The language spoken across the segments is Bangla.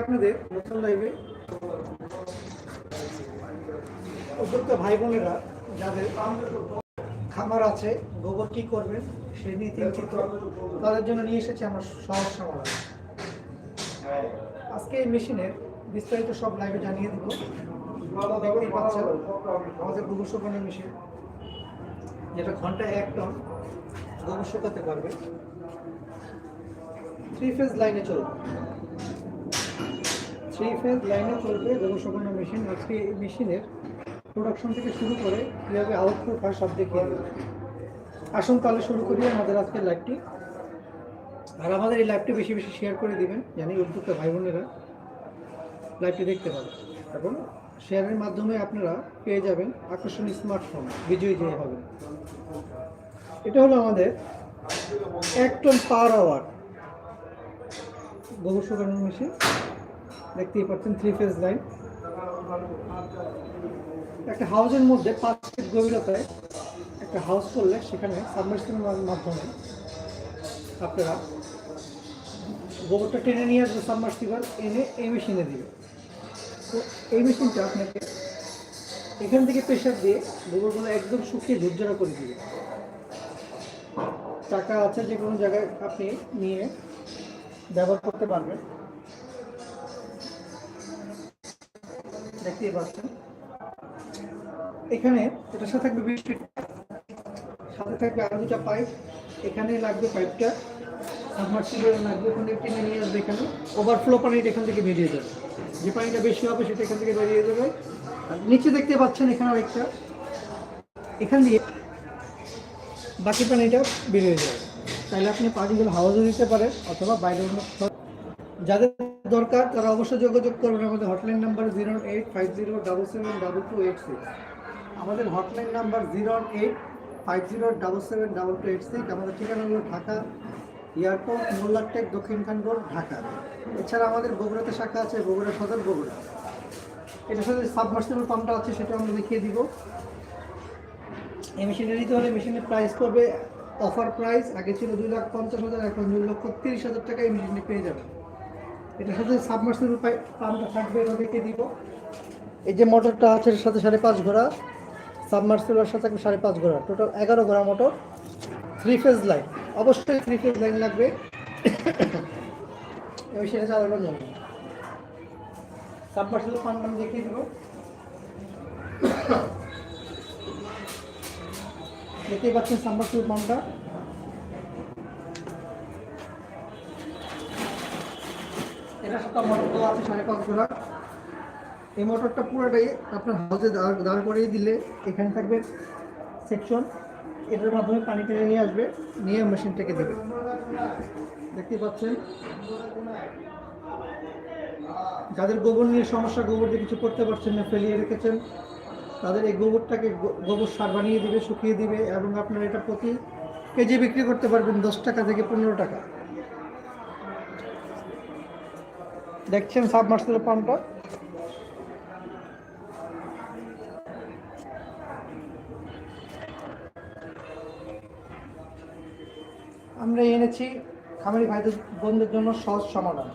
আপনাদের নতুন লাইভে উদ্যোক্তা ভাই বোনেরা, যাদের খামার আছে, গোবর কি করবেন, সে নিয়ে চিন্তিত, তাদের জন্য নিয়ে এসেছি আমরা সহজ সমাধান। আজকে এই মেশিনের বিস্তারিত সব লাইভে জানিয়ে দিব। দেখতেই পাচ্ছেন, আমাদের গোবর শুকানোর মেশিন। যেটা ঘন্টায় এক টন, গোবর শুকাতে পারবে। থ্রি ফেজ লাইনে চলবে থ্রি ফেজ লাইনে চলবে জলসম্পন্ন মেশিন। আজকে এই মেশিনের প্রোডাকশন থেকে শুরু করে কীভাবে আউটপুট হয় সব দেখিয়ে আসুন তাহলে শুরু করি আমাদের আজকের লাইভটি আর আমাদের এই লাইভটি বেশি বেশি শেয়ার করে দিবেন, জানি উদ্যোক্তা ভাই বোনেরা লাইভটি দেখতে পাবেন এবং শেয়ারের মাধ্যমে আপনারা পেয়ে যাবেন আকর্ষণীয় স্মার্টফোন বিজয়ী জয়ী হবেন এটা হলো আমাদের এক টন পার আওয়ার গোবর শুকানোর মেশিন। দেখতেই পাচ্ছেন থ্রি ফেজ লাইন একটা হাউসের মধ্যে পাঁচ ফিট গভীরতায় একটা হাউস করলে সেখানে সাবমার্সিবলের মাধ্যমে আপনারা গোবরটা টেনে নিয়ে আসবে সাবমার্সিবল এনে এই মেশিনে দিবে। তো এই মেশিনটা আপনাকে এখান থেকে প্রেশার দিয়ে গোবরগুলো একদম শুকিয়ে ঝুরঝারা করে দিবে। টাকা আছে যে কোনো জায়গায় আপনি নিয়ে ব্যবহার করতে পারবেন। দেখতেই পাচ্ছেন। এখানে এটার সাথে থাকবে বিশ ফিট সাথে থাকবে আরও দুটা পাইপ। এখানে লাগবে পাইপটা। সাবমার্সিবল লাগবে ওখানে টেনে নিয়ে আসবে এখানে। ওভারফ্লো পানিটা এখান থেকে বেরিয়ে যাবে। যে পানিটা বেশি হবে সেটা এখান থেকে বেরিয়ে যাবে। আর নিচে দেখতে পাচ্ছেন এখানে আরেকটা। এখান দিয়ে বাকি পানিটা বেরিয়ে যাবে। তাহলে আপনি পানিগুলো হাওয়াজও দিতে পারেন অথবা বাইরে যাদের দরকার তারা অবশ্যই যোগাযোগ করবেন আমাদের hotline number zero eight five zero double seven double two eight six আমাদের hotline number zero eight five zero double seven double two eight six আমাদের ঠিকানা হলো ঢাকা এয়ারপোর্ট, মোল্লারটেক দক্ষিণখান রোড ঢাকা। এছাড়া আমাদের বগুড়াতে শাখা আছে, বগুড়া সদর বগুড়া। এটার সাথে সাবমার্সিবল পাম্পটা আছে সেটা আমরা দেখিয়ে দিব। এই মেশিনটা নিতে হলে মেশিনের প্রাইস করবে অফার প্রাইস আগে ছিল দুই লাখ পঞ্চাশ হাজার, এখন দুই লক্ষ তিরিশ হাজার টাকা এই মেশিনটি পেয়ে যাবেন। এটার সাথে সাবমার্সিবল পাম্পটা থাকবে এটা দেখে দিব। এই যে মোটরটা আছে, এর সাথে সাড়ে পাঁচ ঘোড়া। সাবমার্সিবলের সাথে সাড়ে পাঁচ ঘোড়া। টোটাল এগারো ঘোড়া মোটর। থ্রি ফেজ লাইন অবশ্যই থ্রি ফেজ লাইন লাগবে। এই মেশিনে চালানোর জন্য সাবমার্সিবল পাম্পটা আমি দেখিয়ে দিব। দেখতেই পাচ্ছেন সাবমার্সিবল পাম্পটা এটা মোটর আছে, সাড়ে এই মোটরটা পুরোটাই আপনার হাউসে দাঁড় করিয়ে দিলে এখানে থাকবে সেকশন এটার মাধ্যমে পানি টেনে নিয়ে আসবে, নিয়ে মেশিনটাকে দেবে। দেখতে পাচ্ছেন? যাদের গোবর নিয়ে সমস্যা, গোবর দিয়ে কিছু করতে পারছেন না, ফেলিয়ে রেখেছেন, তাদের এই গোবরটাকে গোবর সার বানিয়ে দিবে, শুকিয়ে দিবে, এবং আপনারা এটা প্রতি কেজি বিক্রি করতে পারবেন দশ টাকা থেকে পনেরো টাকা। দেখছেন সাবমার্সিবল পাম্পটা? আমরা এনেছি খামারি ভাইদের, বন্ধুদের জন্য সহজ সমাধান।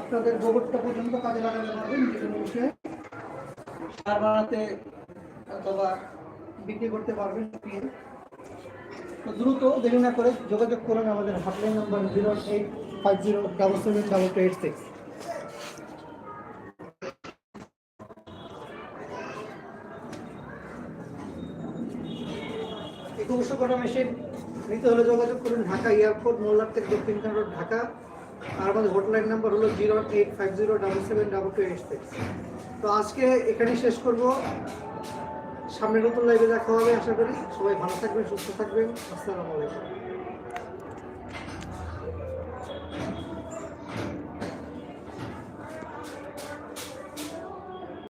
আপনাদের- গোবরটা পর্যন্ত কাজে লাগাতে পারবেন যে কোনো বিষয়ে সার বানাতে অথবা বিক্রি করতে পারবেন দ্রুত দেরি না করে যোগাযোগ করুন আমাদের hotline number zero eight five zero double seven double two eight six একুশশো কটা মেশিন নিতে হলে যোগাযোগ করুন ঢাকা এয়ারপোর্ট, মোল্লার থেকে দক্ষিণখান রোড ঢাকা। আর আমাদের হটলাইন নাম্বার হলো zero eight five zero double seven double two eight six তো আজকে এখানেই শেষ করব। সামনে নতুন লাইভে দেখা হবে আশা করি। সবাই ভালো থাকবেন সুস্থ থাকবেন। আসসালামু আলাইকুম।